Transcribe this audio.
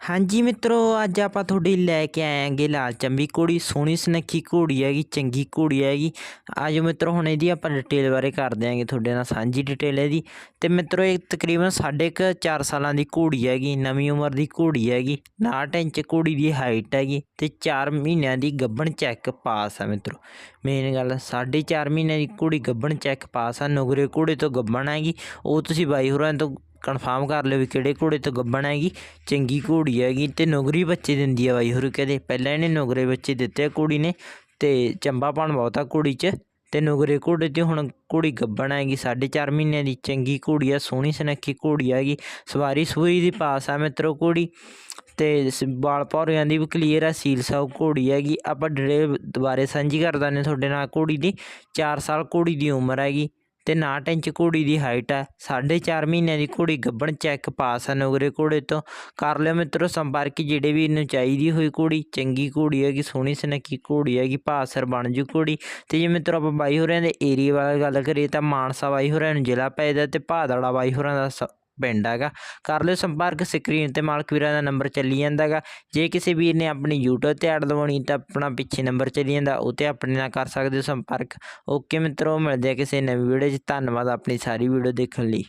ਹਾਂਜੀ ਮਿੱਤਰੋ, ਅੱਜ ਆਪਾਂ ਤੁਹਾਡੀ ਲੈ ਕੇ ਆਏ ਆਂਗੇ ਲਾਲ ਚੰਬੀ ਘੋੜੀ, ਸੋਹਣੀ ਸੁਨੱਖੀ ਘੋੜੀ ਹੈਗੀ, ਚੰਗੀ ਘੋੜੀ ਹੈਗੀ। ਆਜੋ ਮਿੱਤਰੋ, ਹੁਣ ਇਹਦੀ ਆਪਾਂ ਡਿਟੇਲ ਬਾਰੇ ਕਰ ਦਿਆਂਗੇ ਤੁਹਾਡੇ ਨਾਲ, ਸਾਂਝੀ ਡਿਟੇਲ ਇਹਦੀ। ਤੇ ਮਿੱਤਰੋ, ਇਹ ਤਕਰੀਬਨ ਸਾਢੇ ਕੁ 4 ਸਾਲਾਂ ਦੀ ਘੋੜੀ ਹੈਗੀ, ਨਵੀਂ ਉਮਰ ਦੀ ਘੋੜੀ ਹੈਗੀ 59 ਇੰਚ ਘੋੜੀ ਦੀ ਹਾਈਟ ਹੈਗੀ ਤੇ 4 ਮਹੀਨਿਆਂ ਦੀ ਗੱਬਣ ਚੈੱਕ ਪਾਸ ਆ ਮਿੱਤਰੋ। ਮੇਨ ਗੱਲ, ਸਾਢੇ 4 ਮਹੀਨਿਆਂ ਦੀ ਘੋੜੀ ਗੱਬਣ ਚੈੱਕ ਪਾਸ ਆ, ਨੁਗਰੇ ਘੋੜੇ ਤੋਂ ਗੱਬਣ ਹੈਗੀ, ਉਹ ਤੁਸੀਂ ਬਾਈ ਹੋਰਾਂ ਤੋਂ ਕਨਫਰਮ ਕਰ ਲਿਓ ਵੀ ਕਿਹੜੇ ਘੋੜੇ ਤੋਂ ਗੱਬਣ ਹੈਗੀ, ਚੰਗੀ ਘੋੜੀ ਹੈਗੀ ਤੇ ਨੌਕਰੀ ਬੱਚੇ ਦਿੰਦੀ ਆ ਬਾਈ ਹੋਰ ਕਹਦੇ ਪਹਿਲਾਂ ਇਹਨੇ ਨੁਗਰੇ ਬੱਚੇ ਦਿੱਤੇ ਆ ਕੁੜੀ ਨੇ ਤੇ ਚੰਬਾਪਣ ਬਹੁਤਾ ਘੋੜੀ 'ਚ ਤੇ ਨੁਗਰੇ ਘੋੜੇ ਤੇ ਹੁਣ ਘੋੜੀ ਗੱਬਣ ਹੈਗੀ 4.5 ਮਹੀਨਿਆਂ ਦੀ ਚੰਗੀ ਘੋੜੀ ਆ, ਸੋਹਣੀ ਸੁਨੱਖੀ ਘੋੜੀ ਹੈਗੀ, ਸਵਾਰੀ ਸੂਈ ਦੀ ਪਾਸ ਆ ਮਿੱਤਰੋ ਘੋੜੀ ਤੇ ਸ- ਵਾਲ ਭੌਰਿਆਂ ਦੀ ਵੀ ਕਲੀਅਰ ਆ ਸੀਲ ਸਾਊ ਘੋੜੀ ਹੈਗੀ। ਆਪਾਂ ਡਿਟੇਲ ਦੁਬਾਰੇ ਸਾਂਝੀ ਕਰ ਦਿੰਦੇ ਤੁਹਾਡੇ ਨਾਲ ਘੋੜੀ ਦੀ 4 ਸਾਲ ਘੋੜੀ ਦੀ ਉਮਰ ਹੈਗੀ। ਤੇ 59 ਇੰਚ ਘੋੜੀ ਦੀ ਹਾਈਟ ਹੈ 4.5 ਮਹੀਨਿਆਂ ਦੀ ਘੋੜੀ ਗੱਭਣ ਚੈੱਕ ਪਾਸ ਹੈ ਨੁਗਰੇ ਘੋੜੇ ਤੋਂ। ਕਰ ਲਿਓ ਮਿੱਤਰੋ ਸੰਪਰਕ, ਜਿਹੜੇ ਵੀ ਇਹਨੂੰ ਚਾਹੀਦੀ ਹੋਈ ਘੋੜੀ, ਚੰਗੀ ਘੋੜੀ ਹੈਗੀ, ਸੋਹਣੀ ਸੁਨੱਖੀ ਘੋੜੀ ਹੈਗੀ, ਭਾਸਰ ਬਣ ਜੂ ਘੋੜੀ। ਤੇ ਜੇ ਮਿੱਤਰੋ ਆਪਾਂ ਬਾਈ ਹੋਰਿਆਂ ਦੇ ਏਰੀਆ ਬਾਰੇ ਗੱਲ ਕਰੀਏ ਤਾਂ ਮਾਨਸਾ ਬਾਈ ਹੋਰਿਆਂ ਨੂੰ ਜ਼ਿਲ੍ਹਾ ਪੈਦਾ ਤੇ ਭਾਦੜਾ ਬਾਈ ਹੋਰਾਂ ਦਾ ਸ- ਪਿੰਡ ਹੈਗਾ ਕਰ ਲਿਓ ਸੰਪਰਕ ਸਕਰੀਨ ਤੇ ਮਾਲਕ ਵੀਰਾਂ ਦਾ ਨੰਬਰ ਚੱਲੀ ਜਾਂਦਾ ਹੈਗਾ ਜੇ ਕਿਸੇ ਵੀਰ ਨੇ ਆਪਣੀ YouTube ਤੇ ਐਡ ਲਵਾਉਣੀ ਤਾਂ ਆਪਣਾ ਪਿੱਛੇ ਨੰਬਰ ਚੱਲੀ ਜਾਂਦਾ, ਉਹ ਤੇ ਆਪਣੇ ਨਾਲ ਕਰ ਸਕਦੇ ਹੋ ਸੰਪਰਕ। ਓਕੇ ਮਿੱਤਰੋ, ਮਿਲਦੇ ਆ ਕਿਸੇ ਨਵੀਂ ਵੀਡੀਓ 'ਚ। ਧੰਨਵਾਦ ਆਪਣੀ ਸਾਰੀ ਵੀਡੀਓ ਦੇਖਣ ਲਈ।